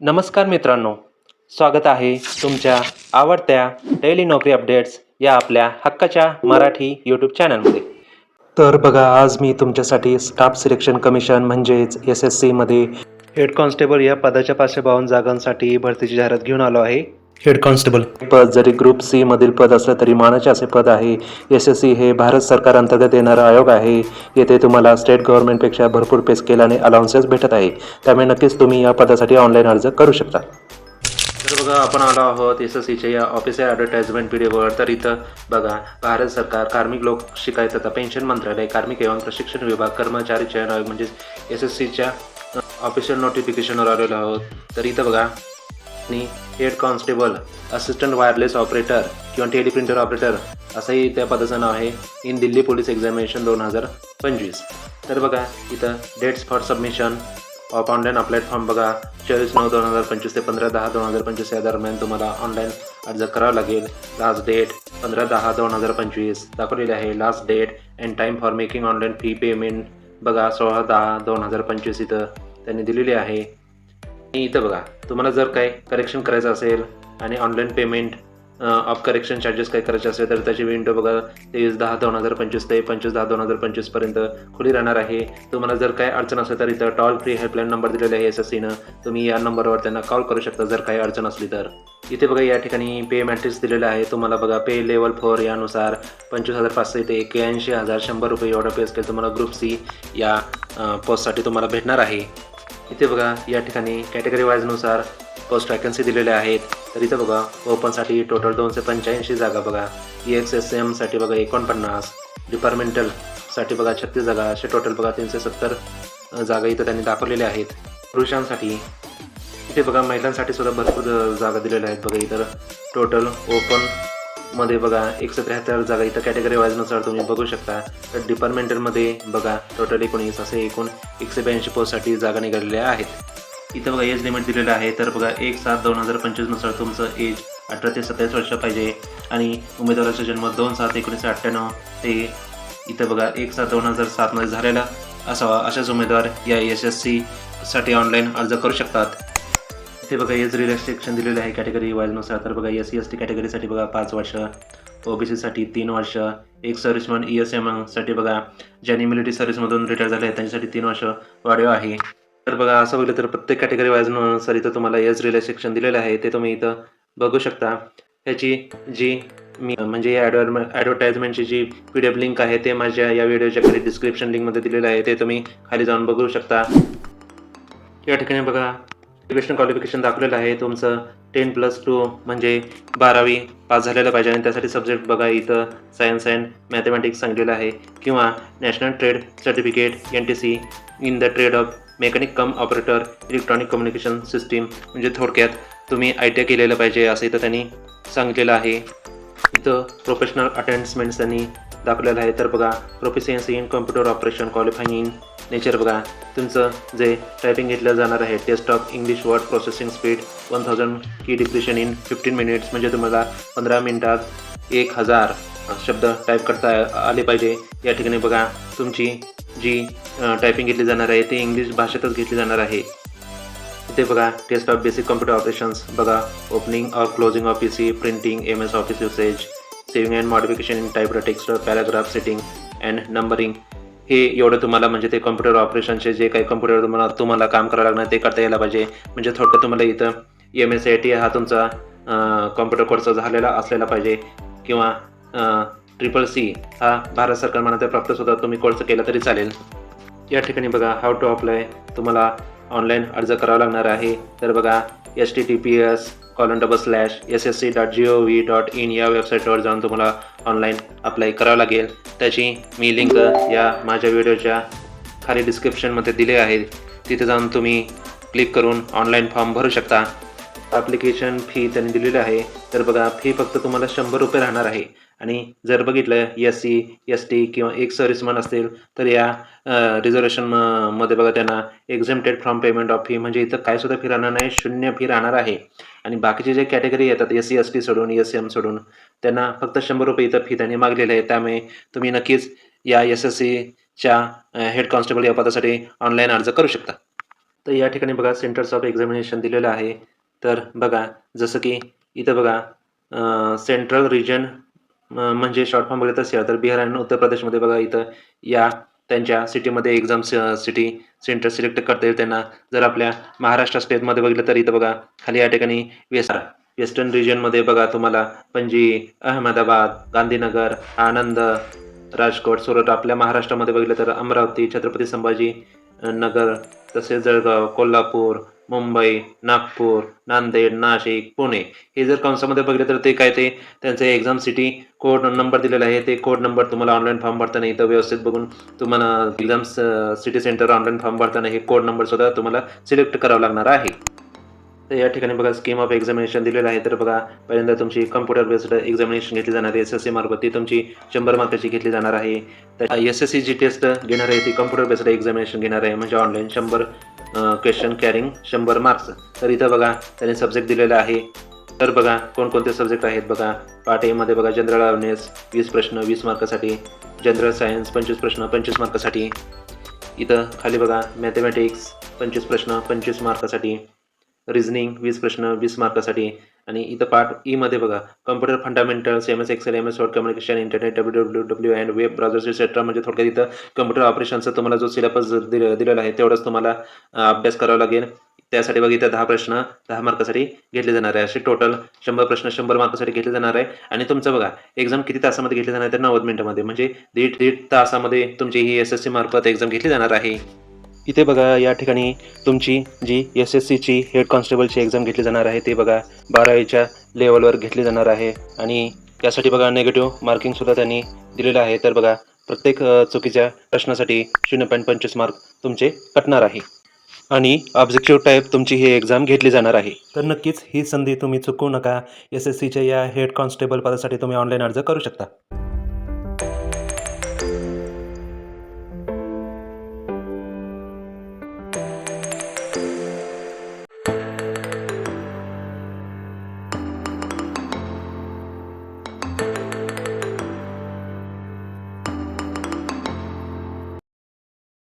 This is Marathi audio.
नमस्कार मित्रांनो स्वागत आहे तुमच्या आवडत्या डेली नोकरी अपडेट्स या आपल्या हक्काच्या मराठी यूट्यूब चॅनलमध्ये तर बघा आज मी तुमच्यासाठी स्टाफ सिलेक्शन कमिशन म्हणजेच एस एस सीमध्ये हेड कॉन्स्टेबल या पदाच्या पाचशे बावन्न जागांसाठी भरतीची जाहिरात घेऊन आलो आहे. Head constable. पद जरी ग्रुप सी मधील पद असलं तरी मानाचे असे पद आहे. एस एस सी हे भारत सरकार अंतर्गत येणारा आयोग आहे. येथे तुम्हाला स्टेट गव्हर्नमेंटपेक्षा भरपूर पे स्केल आणि अलाउन्सेस भेटत आहे. त्यामुळे नक्कीच तुम्ही या पदासाठी ऑनलाईन अर्ज करू शकता. तर बघा आपण आलो आहोत एस एस सीच्या या ऑफिशियल ॲडव्हर्टाइजमेंट व्हिडिओवर तर इथं बघा भारत सरकार कार्मिक लोक शिकायत तथा पेन्शन मंत्रालय कार्मिक एवं प्रशिक्षण विभाग कर्मचारी चयन आयोग म्हणजेच एस एस सीच्या ऑफिशियल नोटिफिकेशनवर आलेलो आहोत. तर इथं बघा आणि head constable assistant wireless operator किंवा टेलिप्रिंटर ऑपरेटर असंही त्या पदाचं नाव आहे इन दिल्ली पोलीस एक्झामिनेशन दोन हजार पंचवीस. तर बघा इथं dates for submission of online platform बघा. चोवीस नऊ दोन हजार पंचवीस ते पंधरा दहा दोन हजार पंचवीस या दरम्यान तुम्हाला ऑनलाईन अर्ज करावा लागेल. लास्ट डेट पंधरा दहा दोन हजार पंचवीस दाखवलेली आहे. Last date and time for making online fee payment बघा सोळा दहा दोन हजार पंचवीस इथं त्यांनी दिलेली आहे. आणि इथं बघा तुम्हाला जर काय करेक्शन करायचं असेल आणि online payment of correction charges काय करायचे असेल तर त्याची विंडो बघा तेवीस दहा दोन हजार पंचवीस ते पंचवीस दहा दोन हजार पंचवीसपर्यंत खुली राहणार आहे. तुम्हाला जर काय अडचण असेल तर इथं टॉल फ्री हेल्पलाईन नंबर दिलेला आहे एस एस सीनं तुम्ही या नंबरवर त्यांना कॉल करू शकता जर काही अडचण असली तर. इथे बघा या ठिकाणी पे मॅट्रिक्स दिलेलं आहे. तुम्हाला बघा पे लेवल फोर यानुसार पंचवीस हजार पाचशे ते एक्याऐंशी हजार शंभर रुपये एवढा पे स्केल तुम्हाला ग्रुप सी या पोस्टसाठी तुम्हाला भेटणार आहे. इथे बघा या ठिकाणी कॅटेगरी वाईजनुसार पोस्ट वॅकन्सी दिलेल्या आहेत. तर इथं बघा ओपनसाठी टोटल दोनशे पंच्याऐंशी जागा बघा. ई एक्स एस एमसाठी बघा एकोणपन्नास. डिपार्टमेंटलसाठी बघा छत्तीस जागा. असे टोटल बघा तीनशे सत्तर जागा इथं त्यांनी दाखवलेल्या आहेत. पुरुषांसाठी इथे बघा महिलांसाठी सुद्धा भरपूर जागा दिलेल्या आहेत बघा इतर टोटल ओपन मध्ये बघा एकशे त्र्याहत्तर जागा इथं कॅटेगरी वाईजनुसार तुम्ही बघू शकता. तर डिपार्टमेंटलमध्ये बघा टोटल एकोणीस असे एकूण एकशे ब्याऐंशी पोस्टसाठी जागा निघालेल्या आहेत. इथं बघा एज लिमिट दिलेलं आहे तर बघा एक सात दोन हजार पंचवीसनुसार तुमचं एज अठरा ते सत्तावीस वर्ष पाहिजे. आणि उमेदवाराचा जन्म दोन सात एकोणीसशे अठ्ठ्याण्णव ते इथं बघा एक सात दोन हजार सातमध्ये झालेला असावा अशाच उमेदवार या एस एस सीसाठी ऑनलाईन अर्ज करू शकतात. हे बघा एज रिलॅक्सेशन दिलेलं आहे कॅटेगरी वाईजनुसार तर बघा एस सी एस टी कॅटेगरीसाठी बघा पाच वर्ष. ओबीसीसाठी तीन वर्ष. एक सर्व्हिसमॅन ई एस एमसाठी बघा ज्यांनी मिलिटरी सर्व्हिसमधून रिटायर झाले आहेत त्यांच्यासाठी तीन वर्ष वाढीव आहे. तर बघा असं बघितलं तर प्रत्येक कॅटेगरी वाईजनुसार इथं तुम्हाला एज रिलॅक्सेशन दिलेलं आहे ते तुम्ही इथं बघू शकता. ह्याची जी मी म्हणजे या ॲडव्हर ॲडव्हर्टाईजमेंटची जी पी डी एफ लिंक आहे ते माझ्या या व्हिडिओच्या खाली डिस्क्रिप्शन लिंकमध्ये दिलेलं आहे ते तुम्ही खाली जाऊन बघू शकता. या ठिकाणी बघा एज्युकेशन क्वालिफिकेशन दाखवलेलं आहे. तुमचं टेन प्लस टू म्हणजे बारावी पास झालेलं पाहिजे आणि त्यासाठी सब्जेक्ट बघा इथं सायन्स अँड मॅथमॅटिक्स सांगितलेलं आहे. किंवा national trade certificate N T C in the trade of mechanic cum operator electronic communication system म्हणजे थोडक्यात तुम्ही आय टी आय केलेलं पाहिजे असं इथं त्यांनी सांगितलेलं आहे. इथं प्रोफेशनल अटेंडमेंट्स त्यांनी दाखवलेलं आहे. तर बघा proficiency in computer operation qualifying in nature बघा. तुमचं जे टायपिंग घेतलं जाणार आहे test of English word processing speed one thousand key depression in fifteen minutes म्हणजे तुम्हाला पंधरा मिनिटात एक हजार शब्द टाईप करता आले पाहिजे. या ठिकाणी बघा तुमची जी टायपिंग घेतली जाणार आहे ती इंग्लिश भाषेतच घेतली जाणार आहे. ते बघा test of basic computer operations बघा. Opening or closing of P C printing M S office usage saving and modification in type text paragraph setting and numbering हे एवढं तुम्हाला म्हणजे ते कम्प्युटर ऑपरेशनचे जे काही कम्प्युटर तुम्हाला तुम्हाला काम करावं लागणार ते करता यायला पाहिजे. म्हणजे थोडक्यात तुम्हाला इथं एम एस आय टी हा तुमचा कॉम्प्युटर कोर्स झालेला असलेला पाहिजे. किंवा ट्रिपल सी हा भारत सरकार म्हणा प्राप्त सुद्धा तुम्ही कोर्स केला तरी चालेल. या ठिकाणी बघा हाऊ टू अप्लाय तुम्हाला ऑनलाईन अर्ज करावा लागणार आहे. तर बघा S T T P S colon double slash S S C dot G O V dot I N वेबसाईटवर जाऊन तुम्हाला ऑनलाईन अप्लाय करावं लागेल. त्याची मी लिंक या माझ्या व्हिडिओच्या खाली डिस्क्रिप्शनमध्ये दिले आहे तिथे जाऊन तुम्ही क्लिक करून ऑनलाईन फॉर्म भरू शकता. ॲप्लिकेशन फी त्यांनी दिलेली आहे. तर बघा फी फक्त तुम्हाला शंभर रुपये राहणार आहे. आणि जर बघितलं एस सी एस टी किंवा एक सर्व्हिसमन असतील तर या रिझर्वेशनमध्ये बघा त्यांना exempted from payment of fee म्हणजे इथं काय सुद्धा फी राहणार नाही शून्य फी राहणार आहे. आणि बाकीचे जे कॅटेगरी येतात एस सी एस टी सोडून एस एम सोडून त्यांना फक्त शंभर रुपये इथं फी त्यांनी मागलेली आहे त्यामुळे तुम्ही नक्कीच या एस एस सीच्या हेड कॉन्स्टेबल या पदासाठी ऑनलाईन अर्ज करू शकता. तर या ठिकाणी बघा सेंटर्स ऑफ एक्झामिनेशन दिलेलं आहे. तर बघा जसं की इथं बघा सेंट्रल रिजन म्हणजे शॉर्ट फॉर्म बघितलं असेल तर बिहार आणि उत्तर प्रदेशमध्ये बघा इथं या त्यांच्या सिटीमध्ये एक्झाम सिटी सेंटर सिलेक्ट करता येईल त्यांना. जर आपल्या महाराष्ट्र स्टेटमध्ये बघितलं तर इथं बघा खाली या ठिकाणी वेस्ट वेस्टर्न रिजनमध्ये बघा तुम्हाला पणजी अहमदाबाद गांधीनगर आनंद राजकोट सुरत आपल्या महाराष्ट्रामध्ये बघितलं तर अमरावती छत्रपती संभाजी नगर तसेच जळगाव कोल्हापूर मुंबई नागपूर नांदेड नाशिक पुणे. हे जर कंसामध्ये बघितलं तर ते काय ते? त्यांचे एक्झाम सिटी कोड नंबर दिलेला आहे. ते कोड नंबर तुम्हाला ऑनलाईन फॉर्म भरताना इथं व्यवस्थित बघून तुम्हाला exam city centre online form भरताना हे कोड नंबर सुद्धा तुम्हाला सिलेक्ट करावा लागणार आहे. तर या ठिकाणी बघा स्कीम ऑफ एक्झामिनेशन दिलेलं आहे. तर बघा पहिल्यांदा तुमची कम्प्युटर बेस्ड एक्झामिनेशन घेतली जाणार आहे. एस एस सी मार्फत ती तुमची शंभर मार्काची घेतली जाणार आहे. तर S S C G test घेणार आहे ती कम्प्युटर बेस्ड एक्झामिनेशन घेणार आहे. म्हणजे ऑनलाईन शंभर क्वेश्चन कॅरिंग शंभर मार्क्स तर इथं बघा त्याने सब्जेक्ट दिलेला आहे. तर बघा कोणकोणते सब्जेक्ट आहेत बघा? पार्ट एमध्ये बघा जनरल अवेअरनेस वीस प्रश्न वीस मार्कासाठी जनरल सायन्स पंचवीस प्रश्न पंचवीस मार्कासाठी इथं खाली बघा मॅथमॅटिक्स पंचवीस प्रश्न पंचवीस मार्कासाठी रिझनिंग वीस प्रश्न वीस मार्कासाठी. आणि इथं पार्ट ईमध्ये e बघा computer fundamentals M S Excel M S Word communication internet W W W and web browsers etcetera म्हणजे थोडक्यात इथं कम्प्युटर ऑपरेशनचा तुम्हाला जो सिलेबस दिले दिलेला आहे तेवढंच तुम्हाला अभ्यास करावा लागेल. त्यासाठी बघा इथं दहा प्रश्न दहा मार्कासाठी घेतले जाणार आहे. असे टोटल शंभर प्रश्न शंभर मार्कासाठी घेतले जाणार आहे. आणि तुमचं बघा एक्झाम किती तासामध्ये घेतली जाणार आहे? तर नव्वद मिनिटामध्ये. म्हणजे दीड दीड तासामध्ये तुमची ही एस एस सी मार्फत एक्झाम घेतली जाणार आहे. इथे बघा या ठिकाणी तुमची जी एस एस सीची हेड कॉन्स्टेबलची एक्झाम घेतली जाणार आहे ते बघा बारावीच्या लेवलवर घेतली जाणार आहे. आणि त्यासाठी बघा नेगेटिव्ह मार्किंगसुद्धा त्यांनी दिलेलं आहे. तर बघा प्रत्येक चुकीच्या प्रश्नासाठी शून्य पॉईंट पंचवीस मार्क तुमचे कटणार आहे. आणि ऑब्जेक्टिव्ह टाईप तुमची ही एक्झाम घेतली जाणार आहे. तर नक्कीच ही संधी तुम्ही चुकवू नका. एस एस सीच्या या हेड कॉन्स्टेबल पदासाठी तुम्ही ऑनलाईन अर्ज करू शकता.